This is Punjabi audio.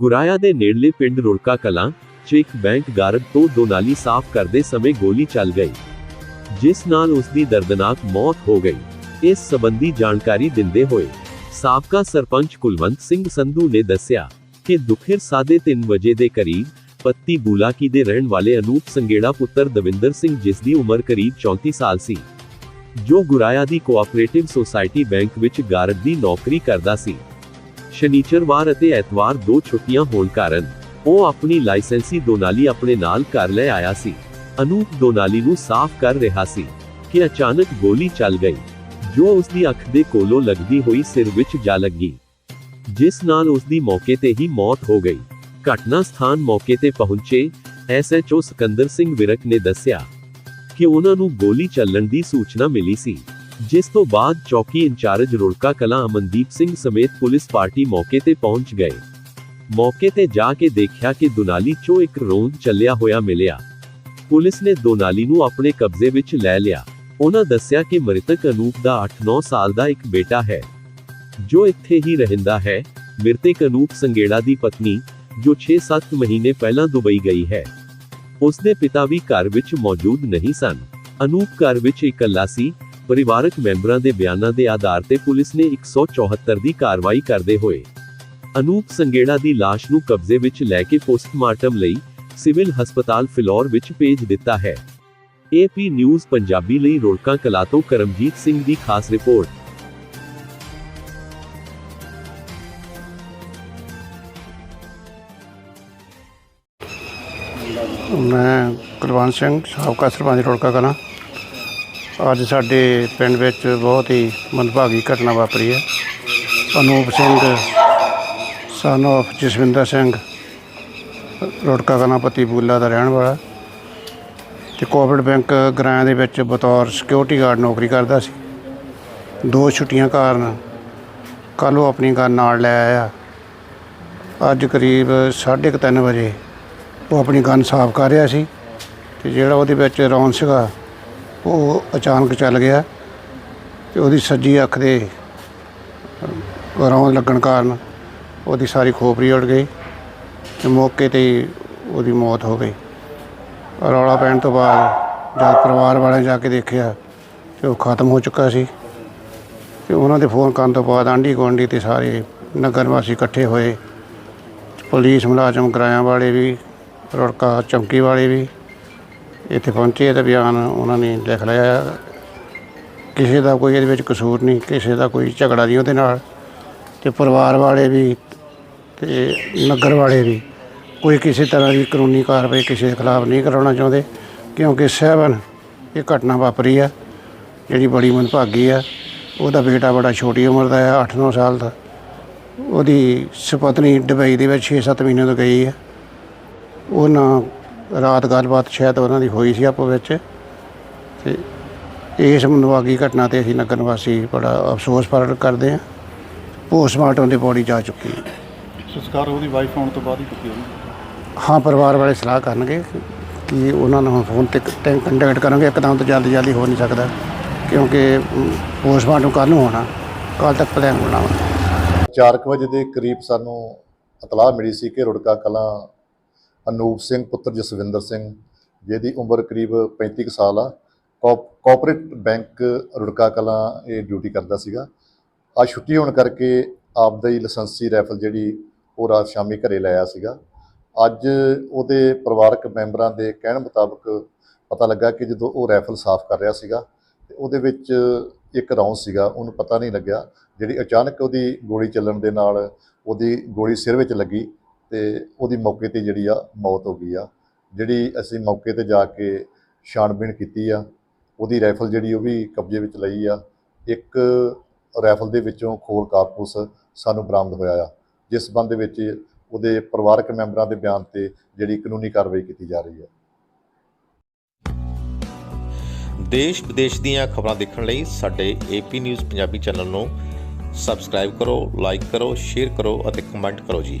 ਗੁਰਾਇਆ ਦੇ ਨੇੜਲੇ ਪਿੰਡ ਰੁੜਕਾ ਕਲਾਂ 'ਚ ਬੈਂਕ ਗਾਰਡ ਤੋਂ ਦੋ ਸਾਫ਼ ਕਰਦੇ ਸਮੇਂ ਗੋਲੀ ਚੱਲ ਗਈ, ਜਿਸ ਨਾਲ ਉਸ ਦੀ ਦਰਦਨਾਕ ਮੌਤ ਹੋ ਗਈ। ਇਸ ਸੰਬੰਧੀ ਜਾਣਕਾਰੀ ਦਿੰਦੇ ਹੋਏ ਸਾਬਕਾ ਸਰਪੰਚ ਕੁਲਵੰਤ ਸਿੰਘ ਸੰਧੂ ਨੇ ਦੱਸਿਆ ਕਿ ਦੁਪਹਿਰ ਸਾਢੇ ਤਿੰਨ ਵਜੇ ਦੇ ਕਰੀਬ ਪੱਤੀ ਬੂਲਾਕੀ ਦੇ ਰਹਿਣ ਵਾਲੇ ਅਨੂਪ ਸੰਗੇੜਾ ਪੁੱਤਰ ਦਵਿੰਦਰ ਸਿੰਘ, ਜਿਸ ਦੀ ਉਮਰ ਕਰੀਬ 34 ਸਾਲ ਸੀ, ਜੋ ਗੁਰਾਇਆ ਦੀ ਕੋਆਪਰੇਟਿਵ ਸੋਸਾਇਟੀ ਬੈਂਕ ਵਿੱਚ ਗਾਰਡ ਦੀ ਨੌਕਰੀ ਕਰਦਾ ਸੀ। ਸ਼ਨੀਚਰਵਾਰ ਅਤੇ ਐਤਵਾਰ ਦੋ ਛੁੱਟੀਆਂ ਹੋਣ ਕਾਰਨ ਉਹ ਆਪਣੀ ਲਾਇਸੈਂਸੀ ਦੋਨਾਲੀ ਆਪਣੇ ਨਾਲ ਘਰ ਲੈ ਆਇਆ ਸੀ। ਅਨੂਪ ਦੋਨਾਲੀ ਨੂੰ ਸਾਫ਼ ਕਰ ਰਿਹਾ ਸੀ ਕਿ ਅਚਾਨਕ ਗੋਲੀ ਚੱਲ ਗਈ, ਜੋ ਉਸ ਦੀ ਅੱਖ ਦੇ ਕੋਲੋਂ ਲੱਗਦੀ ਹੋਈ ਸਿਰ ਵਿੱਚ ਜਾ ਲੱਗੀ। ਜਿਸ ਨਾਲ ਉਸ ਦੀ ਮੌਕੇ ਤੇ ਹੀ ਮੌਤ ਹੋ ਗਈ। ਘਟਨਾ ਸਥਾਨ ਮੌਕੇ ਤੇ ਪਹੁੰਚੇ ਐਸਐਚਓ ਸਕੰਦਰ ਸਿੰਘ ਵਿਰਕ ਨੇ ਦੱਸਿਆ ਕਿ ਉਹਨਾਂ ਨੂੰ ਗੋਲੀ ਚੱਲਣ ਦੀ ਸੂਚਨਾ ਮਿਲੀ ਸੀ। ਜਿਸ ਤੋਂ ਬਾਅਦ ਚੌਕੀ ਇੰਚਾਰਜ ਰੁੜਕਾ ਕਲਾਂ ਅਮਨਦੀਪ ਸਿੰਘ ਸਮੇਤ ਪੁਲਿਸ ਪਾਰਟੀ ਮੌਕੇ ਤੇ ਪਹੁੰਚ ਗਏ। ਮੌਕੇ ਤੇ ਜਾ ਕੇ ਦੇਖਿਆ ਕਿ ਦੁਨਾਲੀ ਚੋਂ ਇੱਕ ਰੋਂਦ ਚੱਲਿਆ ਹੋਇਆ ਮਿਲਿਆ। ਪੁਲਿਸ ਨੇ ਦੋਨਾਲੀ ਨੂੰ ਆਪਣੇ ਕਬਜ਼ੇ ਵਿੱਚ ਲੈ ਲਿਆ। ਉਹਨਾਂ ਦੱਸਿਆ ਕਿ ਮ੍ਰਿਤਕ ਅਨੂਪ ਦਾ 8-9 ਸਾਲ ਦਾ ਇੱਕ ਬੇਟਾ ਹੈ। ਜੋ ਇੱਥੇ ਹੀ ਰਹਿੰਦਾ ਹੈ। ਮ੍ਰਿਤਕ ਅਨੂਪ ਸੰਗੇੜਾ ਦੀ ਪਤਨੀ, ਜੋ 6-7 ਮਹੀਨੇ ਪਹਿਲਾਂ ਦੁਬਈ ਗਈ ਹੈ। ਉਸ ਦੇ ਪਿਤਾ ਵੀ ਘਰ ਵਿੱਚ ਮੌਜੂਦ ਨਹੀਂ ਸਨ। ਅਨੂਪ ਘਰ ਵਿੱਚ ਇਕੱਲਾ ਸੀ। ਪਰਿਵਾਰਕ ਮੈਂਬਰਾਂ ਦੇ ਬਿਆਨਾਂ ਦੇ ਆਧਾਰ ਤੇ ਪੁਲਿਸ ਨੇ 174 ਦੀ ਕਾਰਵਾਈ ਕਰਦੇ ਹੋਏ ਅਨੂਪ ਸੰਗੇੜਾ ਦੀ ਲਾਸ਼ ਨੂੰ ਕਬਜ਼ੇ ਵਿੱਚ ਲੈ ਕੇ ਪੋਸਟਮਾਰਟਮ ਲਈ ਸਿਵਲ ਹਸਪਤਾਲ ਫਿਲੌਰ ਵਿੱਚ ਭੇਜ ਦਿੱਤਾ ਹੈ। ਏਪੀ ਨਿਊਜ਼ ਪੰਜਾਬੀ ਲਈ ਰੋੜਕਾ ਕਲਾ ਤੋਂ ਕਰਮਜੀਤ ਸਿੰਘ ਦੀ ਖਾਸ ਰਿਪੋਰਟ। ਮੈਂ ਕੁਲਵੰਤ ਸਿੰਘ, ਸਾਬਕਾ ਸਰਪੰਚ ਰੋੜਕਾ ਕਲਾਂ। ਅੱਜ ਸਾਡੇ ਪਿੰਡ ਵਿੱਚ ਬਹੁਤ ਹੀ ਮੰਦਭਾਗੀ ਘਟਨਾ ਵਾਪਰੀ ਹੈ। ਅਨੂਪ ਸਿੰਘ ਸਨ of ਜਸਵਿੰਦਰ ਸਿੰਘ, ਰੋੜਕਾ ਕਲਾਂ ਬੂਲਾ ਦਾ ਰਹਿਣ ਵਾਲਾ ਤੇ ਕੋਆਪਰੇਟਿਵ ਬੈਂਕ ਗ੍ਰਾਂ ਦੇ ਵਿੱਚ ਬਤੌਰ ਸਿਕਿਉਰਿਟੀ ਗਾਰਡ ਨੌਕਰੀ ਕਰਦਾ ਸੀ। ਦੋ ਛੁੱਟੀਆਂ ਕਾਰਨ ਕੱਲ੍ਹ ਉਹ ਆਪਣੀ ਗਨ ਨਾਲ ਲੈ ਆਇਆ। ਅੱਜ ਕਰੀਬ 3:30 ਵਜੇ ਉਹ ਆਪਣੀ ਗਨ ਸਾਫ਼ ਕਰ ਰਿਹਾ ਸੀ ਤੇ ਜਿਹੜਾ ਉਹਦੇ ਵਿੱਚ ਰੌਣ ਸੀਗਾ ਉਹ ਅਚਾਨਕ ਚੱਲ ਗਿਆ ਤੇ ਉਹਦੀ ਸੱਜੀ ਅੱਖ ਦੇ ਰੌਂਦ ਲੱਗਣ ਕਾਰਨ ਉਹਦੀ ਸਾਰੀ ਖੋਪਰੀ ਉੜ ਗਈ ਤੇ ਮੌਕੇ ਤੇ ਉਹਦੀ ਮੌਤ ਹੋ ਗਈ। ਰੌਲਾ ਪੈਣ ਤੋਂ ਬਾਅਦ ਜਦ ਪਰਿਵਾਰ ਵਾਲਿਆਂ ਜਾ ਕੇ ਦੇਖਿਆ ਤੇ ਉਹ ਖਤਮ ਹੋ ਚੁੱਕਾ ਸੀ ਤੇ ਉਹਨਾਂ ਦੇ ਫੋਨ ਕਰਨ ਤੋਂ ਬਾਅਦ ਆਂਢੀ ਗੁਆਂਢੀ ਤੇ ਸਾਰੇ ਨਗਰ ਵਾਸੀ ਇਕੱਠੇ ਹੋਏ। ਪੁਲਿਸ ਮੁਲਾਜ਼ਮ ਕਿਰਾਇਆਂ ਵਾਲੇ ਵੀ, ਰੁੜਕਾ ਚੌਂਕੀ ਵਾਲੇ ਵੀ ਇੱਥੇ ਪਹੁੰਚੇ ਤੇ ਬਿਆਨ ਉਹਨਾਂ ਨੇ ਲਿਖ ਲਿਆ ਕਿਸੇ ਦਾ ਕੋਈ ਇਹਦੇ ਵਿੱਚ ਕਸੂਰ ਨਹੀਂ, ਕਿਸੇ ਦਾ ਕੋਈ ਝਗੜਾ ਨਹੀਂ ਉਹਦੇ ਨਾਲ। ਤੇ ਪਰਿਵਾਰ ਵਾਲੇ ਵੀ ਤੇ ਨਗਰ ਵਾਲੇ ਵੀ ਕੋਈ ਕਿਸੇ ਤਰ੍ਹਾਂ ਦੀ ਕਾਨੂੰਨੀ ਕਾਰਵਾਈ ਕਿਸੇ ਦੇ ਖਿਲਾਫ ਨਹੀਂ ਕਰਾਉਣਾ ਚਾਹੁੰਦੇ, ਕਿਉਂਕਿ ਸਹਿਬਨ ਇਹ ਘਟਨਾ ਵਾਪਰੀ ਆ, ਜਿਹੜੀ ਬੜੀ ਮਨਭਾਗੀ ਆ। ਉਹਦਾ ਬੇਟਾ ਬੜਾ ਛੋਟੀ ਉਮਰ ਦਾ ਹੈ 8-9 ਸਾਲ ਦਾ। ਉਹਦੀ ਸੁਪਤਨੀ ਦੁਬਈ ਦੇ ਵਿੱਚ 6-7 ਮਹੀਨੇ ਤੋਂ ਗਈ ਹੈ ਉਹਨਾਂ ਰਾਤ ਗੱਲਬਾਤ ਸ਼ਾਇਦ ਉਹਨਾਂ ਦੀ ਹੋਈ ਸੀ ਆਪੋ ਵਿੱਚ। ਤੇ ਇਸ ਮੰਦਭਾਗੀ ਘਟਨਾ ਤੇ ਅਸੀਂ ਨਗਰ ਨਿਵਾਸੀ ਬੜਾ ਅਫਸੋਸ ਪ੍ਰਗਟ ਕਰਦੇ ਹਾਂ। ਪੋਸਟਮਾਰਟਮ ਦੀ ਬੋਡੀ ਜਾ ਚੁੱਕੀ ਹੈ। ਸੰਸਕਾਰ ਉਹਦੀ ਵਾਈਫ ਆਉਣ ਤੋਂ ਬਾਅਦ ਹੀ ਕੀਤੀ ਉਹਨੇ ਹਾਂ ਪਰਿਵਾਰ ਵਾਲੇ ਸਲਾਹ ਕਰਨਗੇ ਕਿ ਉਹਨਾਂ ਨੂੰ ਫੋਨ ਤੇ ਕੰਟੈਕਟ ਕਰਾਂਗੇ ਇੱਕਦਮ ਤਾਂ ਜਲਦੀ ਜਲਦੀ ਹੋ ਨਹੀਂ ਸਕਦਾ ਕਿਉਂਕਿ ਪੋਸਟਮਾਰਟਮ ਕੱਲ੍ਹ ਨੂੰ ਹੋਣਾ ਕੱਲ੍ਹ ਤੱਕ ਪਲਾਨ ਹੋਣਾ ਵਾ 4 ਕੁ ਵਜੇ ਦੇ ਕਰੀਬ ਸਾਨੂੰ ਇਤਲਾਹ ਮਿਲੀ ਸੀ ਕਿ ਰੁੜਕਾ ਕਲਾਂ ਅਨੂਪ ਸਿੰਘ, ਪੁੱਤਰ ਜਸਵਿੰਦਰ ਸਿੰਘ, ਜਿਹਦੀ ਉਮਰ ਕਰੀਬ 35 ਕੁ ਸਾਲ ਆ। ਕੋਆਪਰੇਟ ਬੈਂਕ ਰੁੜਕਾ ਕਲਾਂ ਇਹ ਡਿਊਟੀ ਕਰਦਾ ਸੀਗਾ। ਆ ਛੁੱਟੀ ਹੋਣ ਕਰਕੇ ਆਪਦਾ ਹੀ ਲਾਇਸੈਂਸੀ ਰਾਈਫਲ ਜਿਹੜੀ ਉਹ ਰਾਤ ਸ਼ਾਮੀ ਘਰੇ ਆਇਆ ਸੀਗਾ। ਅੱਜ ਉਹਦੇ ਪਰਿਵਾਰਕ ਮੈਂਬਰਾਂ ਦੇ ਕਹਿਣ ਮੁਤਾਬਕ ਪਤਾ ਲੱਗਾ ਕਿ ਜਦੋਂ ਉਹ ਰਾਈਫਲ ਸਾਫ਼ ਕਰ ਰਿਹਾ ਸੀਗਾ, ਤੇ ਉਹਦੇ ਵਿੱਚ ਇੱਕ ਰੌਂ ਸੀਗਾ, ਉਹਨੂੰ ਪਤਾ ਨਹੀਂ ਲੱਗਿਆ। ਜਿਹੜੀ ਅਚਾਨਕ ਉਹਦੀ ਗੋਲੀ ਚੱਲਣ ਦੇ ਨਾਲ ਉਹਦੀ ਗੋਲੀ ਸਿਰ ਵਿੱਚ ਲੱਗੀ ਤੇ ਉਹਦੀ ਮੌਕੇ ਤੇ ਜਿਹੜੀ ਆ ਮੌਤ ਹੋ ਗਈ ਆ। ਜਿਹੜੀ ਅਸੀਂ ਮੌਕੇ ਤੇ ਜਾ ਕੇ ਛਾਣਬੀਣ ਕੀਤੀ ਆ, ਉਹਦੀ ਰਾਈਫਲ ਜਿਹੜੀ ਉਹ ਵੀ ਕਬਜ਼ੇ ਵਿੱਚ ਲਈ ਆ। ਇੱਕ ਰਾਈਫਲ ਦੇ ਵਿੱਚੋਂ ਖੋਲ ਕਾਰਤੂਸ ਸਾਨੂੰ ਬਰਾਮਦ ਹੋਇਆ ਆ। ਜਿਸ ਸੰਬੰਧ ਵਿੱਚ ਉਹਦੇ ਪਰਿਵਾਰਕ ਮੈਂਬਰਾਂ ਦੇ ਬਿਆਨ ਤੇ ਜਿਹੜੀ ਕਾਨੂੰਨੀ ਕਾਰਵਾਈ ਕੀਤੀ ਜਾ ਰਹੀ ਹੈ ਦੇਸ਼ ਵਿਦੇਸ਼ ਦੀਆਂ ਖਬਰਾਂ ਦੇਖਣ ਲਈ ਸਾਡੇ ਏਪੀ ਨਿਊਜ਼ ਪੰਜਾਬੀ ਚੈਨਲ ਨੂੰ ਸਬਸਕ੍ਰਾਈਬ ਕਰੋ ਲਾਈਕ ਕਰੋ ਸ਼ੇਅਰ ਕਰੋ ਅਤੇ ਕਮੈਂਟ ਕਰੋ ਜੀ।